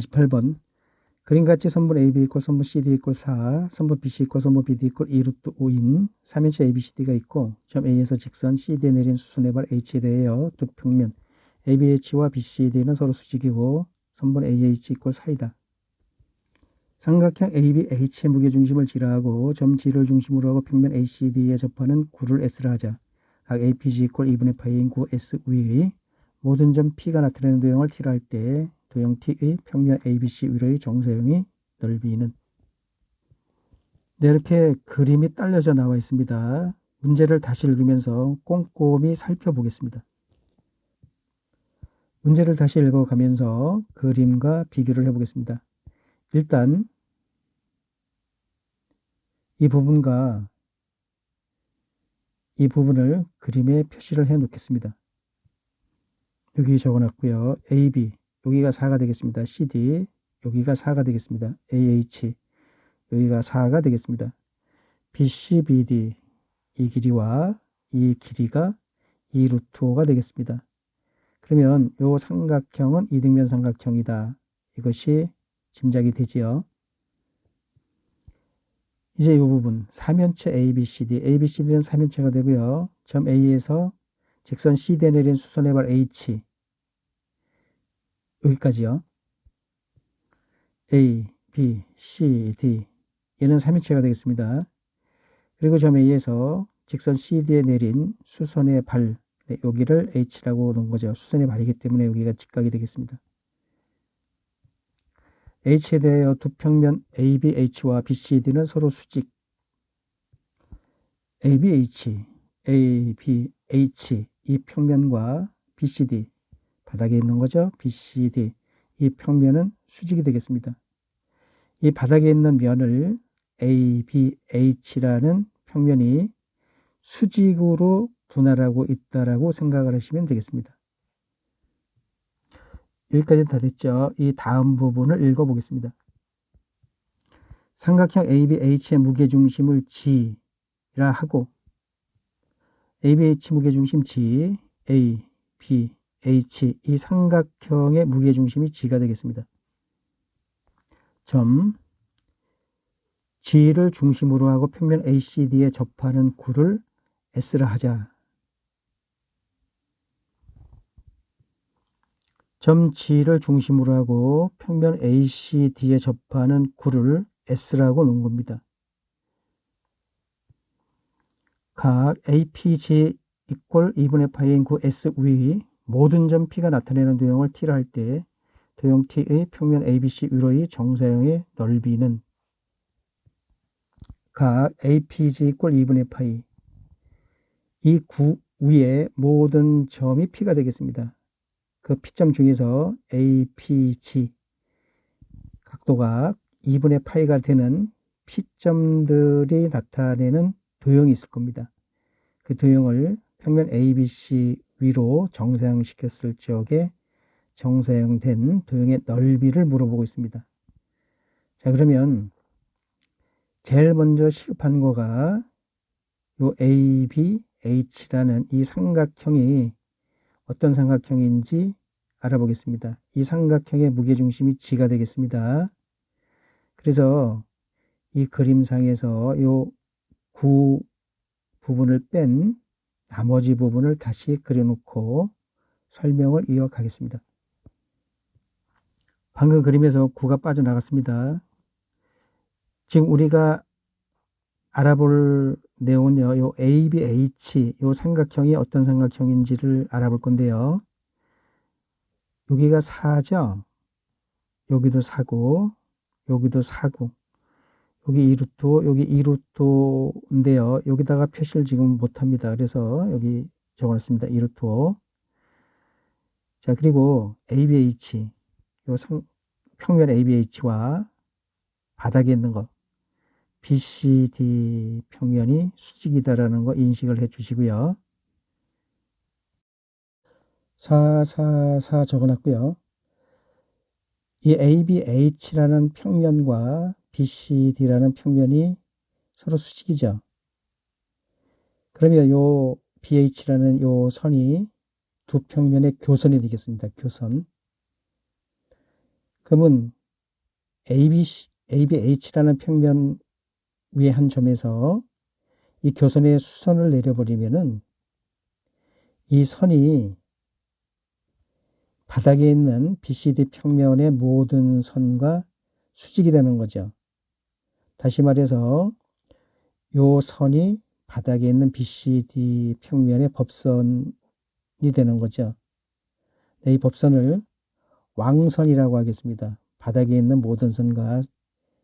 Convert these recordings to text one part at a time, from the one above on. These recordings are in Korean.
28번 그림같이 선분 AB 이꼴 선분 CD 이꼴 4, 선분 BC 이꼴 선분 BD 이꼴 2루트 5인 3인체 ABCD가 있고 점 A에서 직선 CD에 내린 수순의 발 H에 대하여 두 평면 ABH와 BCD는 서로 수직이고 선분 AH 이꼴 4이다. 삼각형 ABH의 무게중심을 G라하고 점 G를 중심으로 하고 평면 ACD에 접하는 구를 S라 하자. 각 APG 이꼴 2분의 파이인 구 S 위의 모든 점 P가 나타내는 도형을 T라 할 때 도형 T의 평면 ABC 위로의 정사형의 넓이는 네, 이렇게 그림이 딸려져 나와 있습니다. 문제를 다시 읽으면서 꼼꼼히 살펴보겠습니다. 문제를 다시 읽어가면서 그림과 비교를 해보겠습니다. 일단 이 부분과 이 부분을 그림에 표시를 해 놓겠습니다. 여기 적어놨고요. AB 여기가 4가 되겠습니다. CD 여기가 4가 되겠습니다. AH 여기가 4가 되겠습니다. BC, BD 이 길이와 이 길이가 2 루트 5가 되겠습니다. 그러면 요 삼각형은 이등변 삼각형이다. 이것이 짐작이 되지요. 이제 이 부분 3면체 ABCD, ABCD는 3면체가 되고요. 점 A에서 직선 CD에 내린 수선의 발 H 여기까지요. A, B, C, D 얘는 3인체가 되겠습니다. 그리고 점 A에서 직선 CD에 내린 수선의 발 네, 여기를 H라고 놓은 거죠. 수선의 발이기 때문에 여기가 직각이 되겠습니다. H에 대하여 두 평면 ABH와 BCD는 서로 수직 ABH, ABH 이 평면과 BCD 바닥에 있는 거죠. BCD 이 평면은 수직이 되겠습니다. 이 바닥에 있는 면을 ABH라는 평면이 수직으로 분할하고 있다라고 생각을 하시면 되겠습니다. 여기까지 다 됐죠. 이 다음 부분을 읽어보겠습니다. 삼각형 ABH의 무게중심을 G라 하고 ABH 무게중심 G, A, B, H 이 삼각형의 무게중심이 G가 되겠습니다. 점 G를 중심으로 하고 평면 ACD에 접하는 구를 S라 하자. 점 G를 중심으로 하고 평면 ACD에 접하는 구를 S라고 놓은 겁니다. 각 APG 이꼴 2분의 파이인 구 S 위 모든 점 P가 나타내는 도형을 T라 할 때 도형 T의 평면 ABC 위로의 정사형의 넓이는 각 APG 이꼴 2분의 파이 이 구 위에 모든 점이 P가 되겠습니다. 그 P점 중에서 APG 각도가 2분의 파이가 되는 P점들이 나타내는 도형이 있을 겁니다. 그 도형을 평면 ABC 위로 정사형시켰을 적에 정사형된 도형의 넓이를 물어보고 있습니다. 자 그러면 제일 먼저 시급한 거가 요 ABH라는 이 삼각형이 어떤 삼각형인지 알아보겠습니다. 이 삼각형의 무게중심이 G가 되겠습니다. 그래서 이 그림상에서 요 구 부분을 뺀 나머지 부분을 다시 그려놓고 설명을 이어가겠습니다. 방금 그림에서 구가 빠져나갔습니다. 지금 우리가 알아볼 내용은요, 요 ABH, 요 삼각형이 어떤 삼각형인지를 알아볼 건데요. 여기가 4죠? 여기도 4고, 여기도 4고, 여기 2루토, 여기 2루토인데요. 여기다가 표시를 지금 못합니다. 그래서 여기 적어놨습니다. 2루토. 자, 그리고 ABH, 요 상, 평면 ABH와 바닥에 있는 것, BCD 평면이 수직이다라는 거 인식을 해 주시고요. 4, 4, 4 적어놨고요. 이 ABH라는 평면과 BCD라는 평면이 서로 수직이죠. 그러면 요 BH라는 요 선이 두 평면의 교선이 되겠습니다. 교선. 그러면 AB, ABH라는 평면 위에 한 점에서 이 교선의 수선을 내려버리면은 이 선이 바닥에 있는 BCD 평면의 모든 선과 수직이 되는 거죠. 다시 말해서 요 선이 바닥에 있는 BCD 평면의 법선이 되는 거죠. 네, 이 법선을 왕선이라고 하겠습니다. 바닥에 있는 모든 선과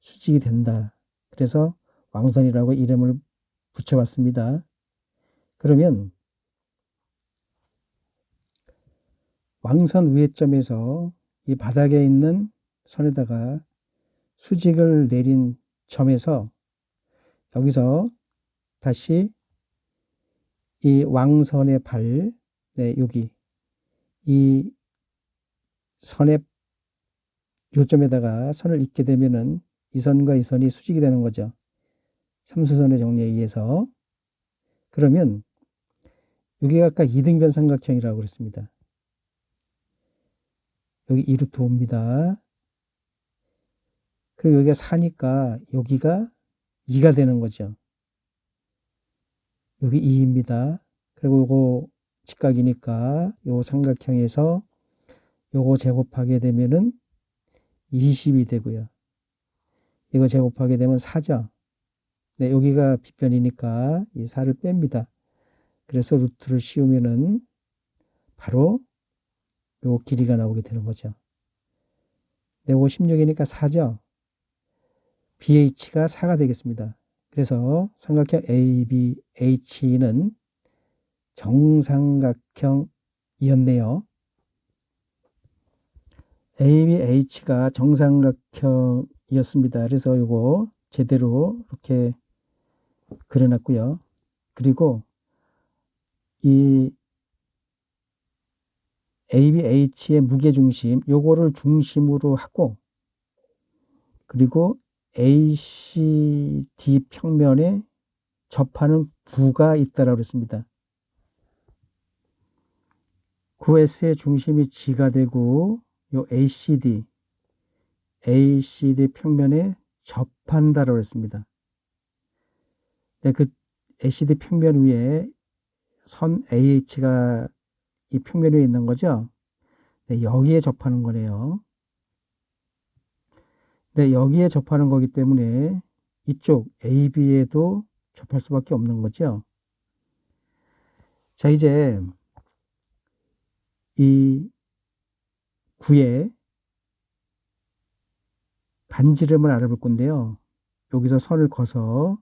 수직이 된다. 그래서 왕선이라고 이름을 붙여봤습니다. 그러면 왕선 위에점에서 이 바닥에 있는 선에다가 수직을 내린 점에서 여기서 다시 이 왕선의 발, 네, 여기 이 선의 요점에다가 선을 잇게 되면은 이 선과 이 선이 수직이 되는 거죠. 삼수선의 정리에 의해서. 그러면 여기가 아까 이등변 삼각형이라고 그랬습니다. 여기 2루트 5입니다. 그리고 여기가 4니까 여기가 2가 되는 거죠. 여기 2입니다. 그리고 요거 직각이니까 요 삼각형에서 요거 제곱하게 되면은 20이 되고요. 이거 제곱하게 되면 4죠. 네, 여기가 빗변이니까 이 4를 뺍니다. 그래서 루트를 씌우면은 바로 요 길이가 나오게 되는 거죠. 네, 56이니까 4죠. BH가 4가 되겠습니다. 그래서 삼각형 ABH는 정삼각형이었네요. ABH가 정삼각형이었습니다. 그래서 이거 제대로 이렇게 그려놨고요. 그리고 이 ABH의 무게중심 요거를 중심으로 하고 그리고 ACD 평면에 접하는 부가 있다라고 했습니다. 9S의 중심이 G가 되고 요 ACD ACD 평면에 접한다라고 했습니다. 네, 그 ACD 평면 위에 선 AH가 이 평면 위에 있는 거죠. 네, 여기에 접하는 거네요. 네, 여기에 접하는 거기 때문에 이쪽 AB에도 접할 수밖에 없는 거죠. 자, 이제 이 구의 반지름을 알아볼 건데요. 여기서 선을 커서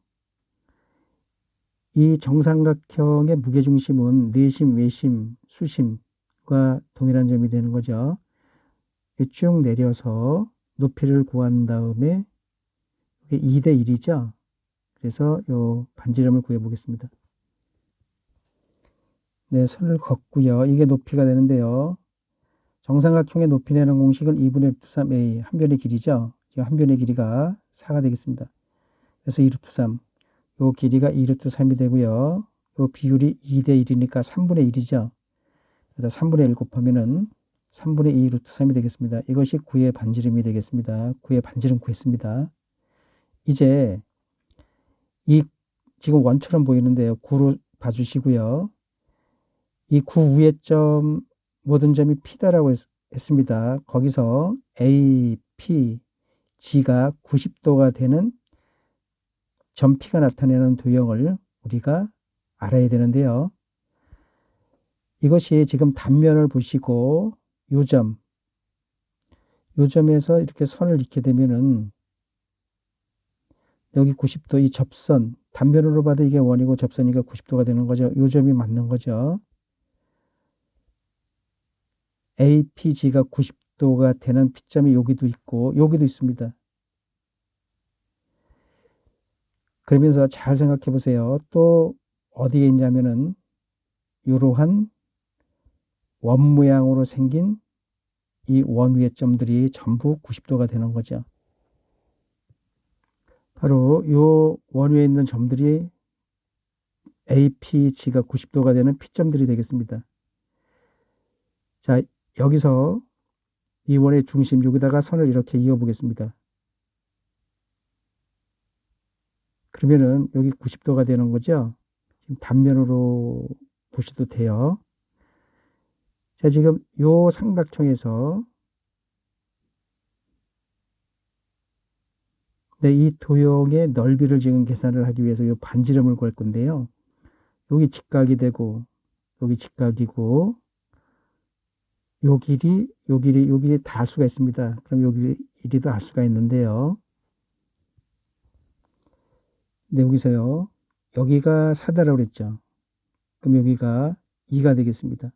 이 정삼각형의 무게중심은 내심, 외심, 수심과 동일한 점이 되는 거죠. 쭉 내려서 높이를 구한 다음에 2대 1이죠. 그래서 요 반지름을 구해 보겠습니다. 네, 선을 걷고요. 이게 높이가 되는데요. 정삼각형의 높이 내는 공식은 2분의 루트 3a 한 변의 길이죠. 한 변의 길이가 4가 되겠습니다. 그래서 2루트 3. 요 길이가 2루트 3이 되고요. 요 비율이 2대 1이니까 3분의 1이죠. 그래서 3분의 1 곱하면은 3분의 2 루트 3이 되겠습니다. 이것이 9의 반지름이 되겠습니다. 9의 반지름 구했습니다. 이제 이 지금 원처럼 보이는데요. 9로 봐주시고요. 이 9 위의 점 모든 점이 P다라고 했, 습니다 거기서 A, P, G가 90도가 되는 점 P가 나타내는 도형을 우리가 알아야 되는데요. 이것이 지금 단면을 보시고 요점, 요점에서 이렇게 선을 잇게 되면은 여기 90도 이 접선, 단면으로 봐도 이게 원이고 접선이가 90도가 되는 거죠. 요점이 맞는 거죠. APG가 90도가 되는 피점이 여기도 있고 여기도 있습니다. 그러면서 잘 생각해 보세요. 또 어디에 있냐면은 이러한 원 모양으로 생긴 이 원 위의 점들이 전부 90도가 되는 거죠. 바로 이 원 위에 있는 점들이 APG가 90도가 되는 P점들이 되겠습니다. 자, 여기서 이 원의 중심 여기다가 선을 이렇게 이어 보겠습니다. 그러면은 여기 90도가 되는 거죠. 지금 단면으로 보셔도 돼요. 자, 지금 요 삼각형에서 네, 이 도형의 넓이를 지금 계산을 하기 위해서 이 반지름을 구할 건데요. 여기 직각이 되고 여기 직각이고 요 길이 요 길이 요 길이 다할 수가 있습니다. 그럼 요 길이 길이도 할 수가 있는데요. 네, 여기서요. 여기가 4다라고 그랬죠. 그럼 여기가 2가 되겠습니다.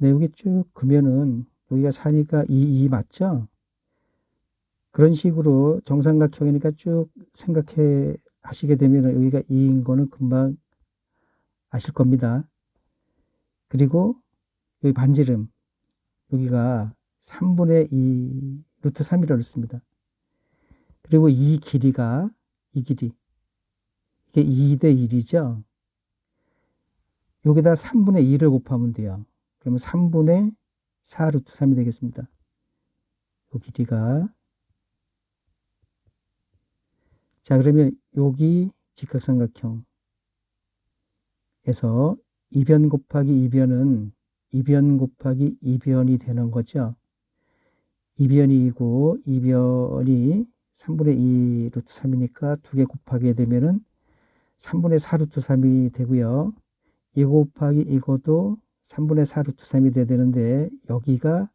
네, 여기 쭉 그면은 여기가 4니까 2, 2 맞죠? 그런 식으로 정삼각형이니까 쭉 생각해 하시게 되면 여기가 2인 거는 금방 아실 겁니다. 그리고 여기 반지름 여기가 3분의 2 루트 3이라고 그랬습니다. 그리고 이 길이가 이 길이 이게 2대 1이죠. 여기다 3분의 2를 곱하면 돼요. 그러면 3분의 4 루트 3이 되겠습니다. 이 길이가 자 그러면 여기 직각삼각형에서 이변 곱하기 이변은 이변 곱하기 이변이 되는 거죠. 이변이고 이변이 3분의 2 루트 3이니까 두 개 곱하게 되면은 3분의 4 루트 3이 되고요. 이거 곱하기 이것도 3분의 4 루트 3이 돼야 되는데 여기가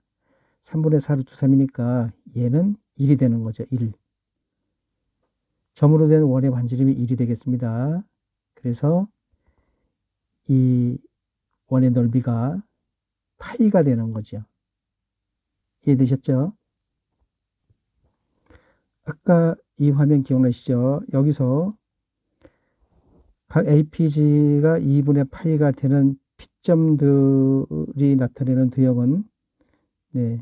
3분의 4 루트 3이니까 얘는 1이 되는 거죠. 1. 점으로 된 원의 반지름이 1이 되겠습니다. 그래서 이 원의 넓이가 파이가 되는 거죠. 이해되셨죠? 아까 이 화면 기억나시죠? 여기서 각 APG가 2분의 파이가 되는 피점들이 나타내는 도형은 네,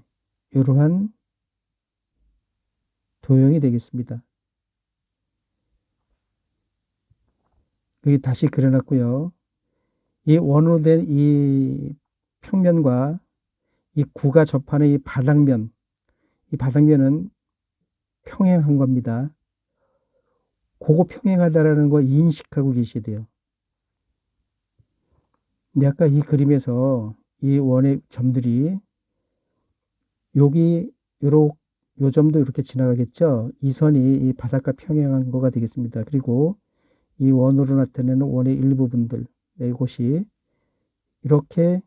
이러한 도형이 되겠습니다. 여기 다시 그려놨고요. 이 원으로 된 이 평면과 이 구가 접하는 이 바닥면, 이 바닥면은 평행한 겁니다. 그거 평행하다라는 거 인식하고 계셔야 돼요. 근데 아까 이 그림에서 이 원의 점들이 여기 요렇 요 점도 이렇게 지나가겠죠. 이 선이 이 바닥과 평행한 거가 되겠습니다. 그리고 이 원으로 나타내는 원의 일부분들 네, 이곳이 이렇게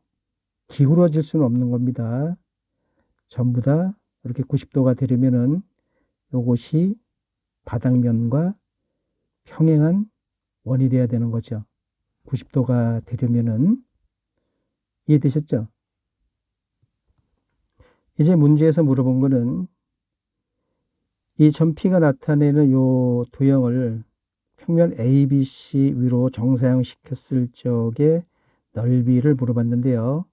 기울어질 수는 없는 겁니다. 전부 다 이렇게 90도가 되려면은 이것이 바닥면과 평행한 원이 돼야 되는 거죠. 90도가 되려면은 이해되셨죠? 이제 문제에서 물어본 거는 이 점피가 나타내는 요 도형을 평면 ABC 위로 정사형 시켰을 적의 넓이를 물어봤는데요.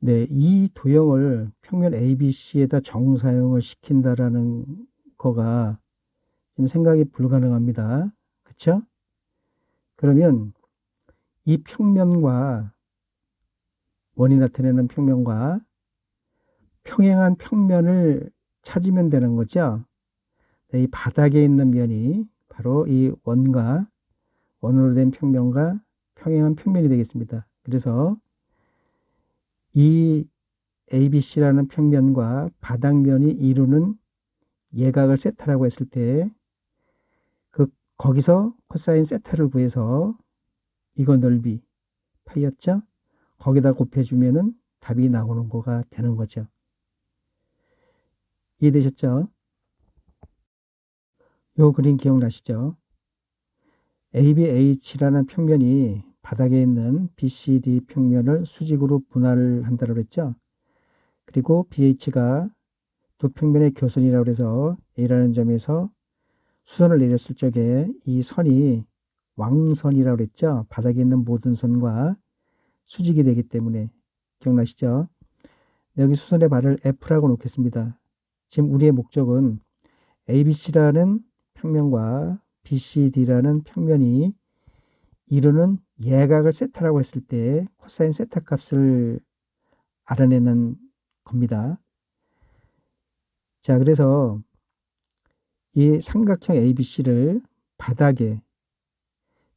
네, 이 도형을 평면 ABC에다 정사형을 시킨다라는 거가 지금 생각이 불가능합니다. 그쵸? 그러면 이 평면과 원이 나타내는 평면과 평행한 평면을 찾으면 되는 거죠. 네, 이 바닥에 있는 면이 바로 이 원과 원으로 된 평면과 평행한 평면이 되겠습니다. 그래서 이 ABC라는 평면과 바닥면이 이루는 예각을 세타라고 했을 때 그 거기서 코사인 세타를 구해서 이거 넓이 파이였죠? 거기다 곱해주면은 답이 나오는 거가 되는 거죠. 이해되셨죠? 요 그림 기억나시죠? ABH라는 평면이 바닥에 있는 BCD 평면을 수직으로 분할을 한다고 했죠. 그리고 BH가 두 평면의 교선이라고 해서 A라는 점에서 수선을 내렸을 적에 이 선이 왕선이라고 했죠. 바닥에 있는 모든 선과 수직이 되기 때문에 기억나시죠? 여기 수선의 발을 F라고 놓겠습니다. 지금 우리의 목적은 ABC라는 평면과 BCD라는 평면이 이루는 예각을 세타라고 했을 때 코사인 세타 값을 알아내는 겁니다. 자, 그래서 이 삼각형 ABC를 바닥에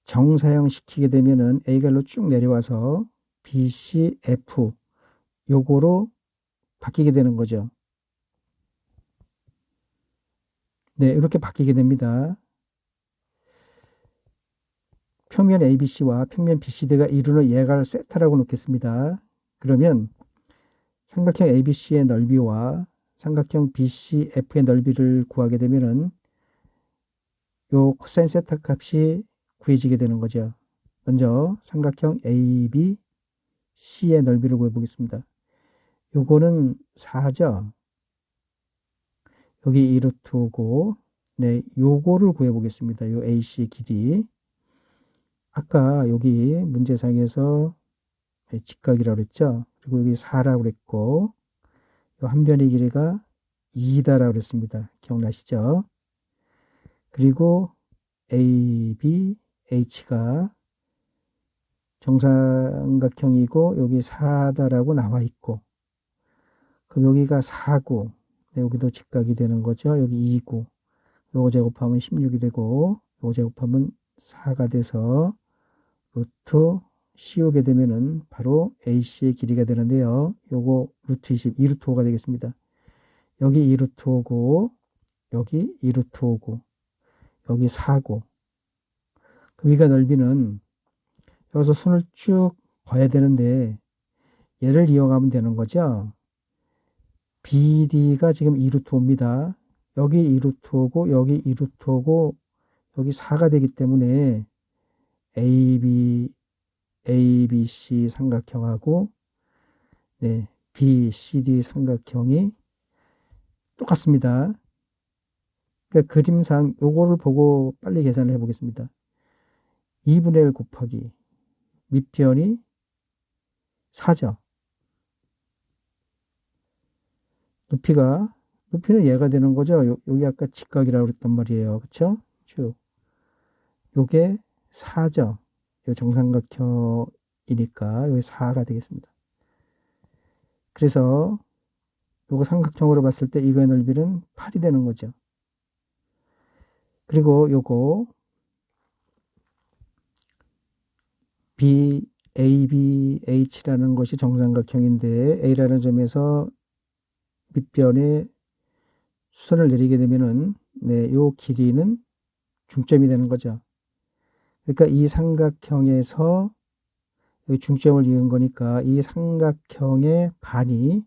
정사형 시키게 되면은 A갈로 쭉 내려와서 BC, F 요거로 바뀌게 되는 거죠. 네, 이렇게 바뀌게 됩니다. 평면 ABC와 평면 BCD가 이루는 예가를 세타라고 놓겠습니다. 그러면 삼각형 ABC의 넓이와 삼각형 BCF의 넓이를 구하게 되면은 요 코사인 세타 값이 구해지게 되는 거죠. 먼저 삼각형 ABC의 넓이를 구해 보겠습니다. 요거는 4죠. 여기 2루트고 네, 요거를 구해 보겠습니다. 요 AC 길이. 아까 여기 문제상에서 네, 직각이라고 그랬죠. 그리고 여기 4라고 그랬고 한 변의 길이가 2다라고 그랬습니다. 기억나시죠? 그리고 A, B, H가 정삼각형이고 여기 4다라고 나와 있고 그럼 여기가 4구 네, 여기도 직각이 되는 거죠. 여기 2구 요거 제곱하면 16이 되고 요거 제곱하면 4가 돼서 루트 씌우게 되면은 바로 AC의 길이가 되는데요. 요거 루트 20, 2루트 5가 되겠습니다. 여기 2루트 5고, 여기 2루트 5고, 여기 4고. 그 위가 넓이는 여기서 손을 쭉 봐야 되는데 얘를 이용하면 되는 거죠. BD가 지금 2루트 5입니다. 여기 2루트 5고, 여기 2루트 5고, 여기 4가 되기 때문에 AB ABC 삼각형하고 네, BCD 삼각형이 똑같습니다. 그러니까 그림상 요거를 보고 빨리 계산을 해 보겠습니다. 2분의 1 곱하기 밑변이 4죠. 높이가 높이는 얘가 되는 거죠. 요, 여기 아까 직각이라고 그랬단 말이에요. 그쵸? 쭉. 요게 4죠. 정삼각형이니까 여기 4가 되겠습니다. 그래서 요거 삼각형으로 봤을 때 이거의 넓이는 8이 되는 거죠. 그리고 요거 B, A, B, H라는 것이 정삼각형인데 A라는 점에서 밑변에 수선을 내리게 되면은 네, 요 길이는 중점이 되는 거죠. 그러니까 이 삼각형에서 여기 중점을 이은 거니까 이 삼각형의 반이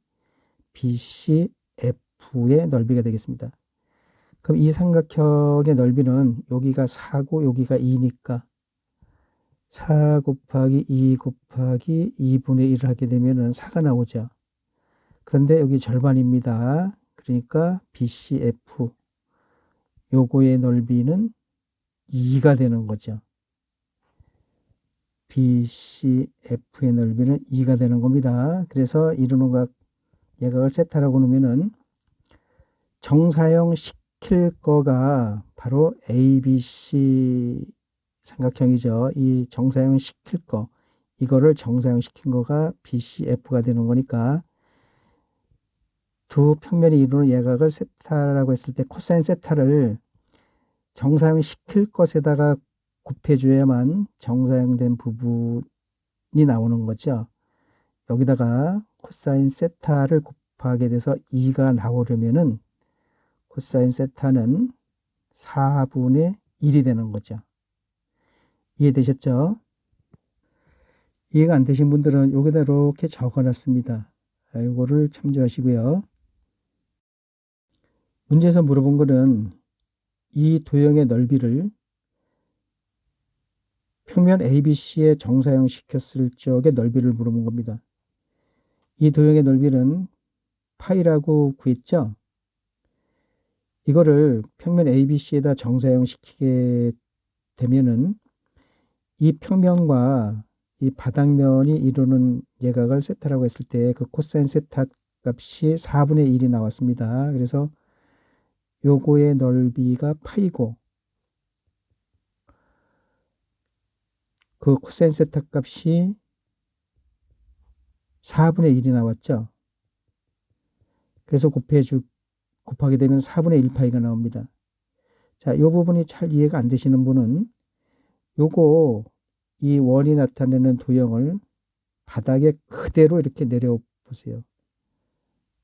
BCF의 넓이가 되겠습니다. 그럼 이 삼각형의 넓이는 여기가 4고 여기가 2니까 4 곱하기 2 곱하기 2분의 1을 하게 되면 4가 나오죠. 그런데 여기 절반입니다. 그러니까 BCF 요거의 넓이는 2가 되는 거죠. BCF의 넓이는 2가 되는 겁니다. 그래서 이루는 각 예각을 세타라고 놓으면은 정사형 시킬 거가 바로 ABC 삼각형이죠. 이 정사형 시킬 거 이거를 정사형 시킨 거가 BCF가 되는 거니까 두 평면이 이루는 예각을 세타라고 했을 때 코사인 세타를 정사형 시킬 것에다가 곱해줘야만 정사형된 부분이 나오는 거죠. 여기다가 코사인 세타를 곱하게 돼서 2가 나오려면은 코사인 세타는 4분의 1이 되는 거죠. 이해되셨죠? 이해가 안 되신 분들은 여기다 이렇게 적어놨습니다. 이거를 참조하시고요. 문제에서 물어본 거는 이 도형의 넓이를 평면 ABC의 정사형 시켰을 적의 넓이를 물어본 겁니다. 이 도형의 넓이는 파이라고 구했죠. 이거를 평면 ABC에다 정사형 시키게 되면은 이 평면과 이 바닥면이 이루는 예각을 세타라고 했을 때 그 코사인 세타 값이 4분의 1이 나왔습니다. 그래서 요거의 넓이가 파이고 그 코사인 세타 값이 4분의 1이 나왔죠. 그래서 곱해 주, 곱하게 되면 4분의 1 파이가 나옵니다. 자, 이 부분이 잘 이해가 안 되시는 분은 요거 이 원이 나타내는 도형을 바닥에 그대로 이렇게 내려 보세요.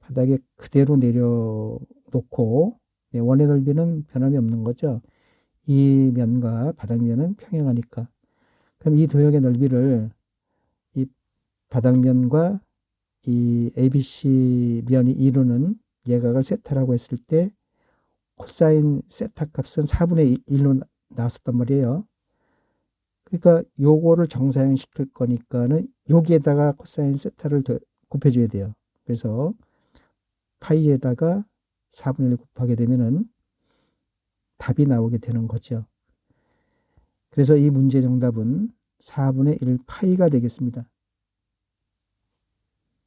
바닥에 그대로 내려놓고 네, 원의 넓이는 변함이 없는 거죠. 이 면과 바닥면은 평행하니까. 그럼 이 도형의 넓이를 이 바닥면과 이 ABC 면이 이루는 예각을 세타라고 했을 때 코사인 세타 값은 4분의 1로 나왔었단 말이에요. 그러니까 요거를 정사형 시킬 거니까는 여기에다가 코사인 세타를 더 곱해줘야 돼요. 그래서 파이에다가 4분의 1 곱하게 되면은 답이 나오게 되는 거죠. 그래서 이 문제 정답은 4분의 1 파이가 되겠습니다.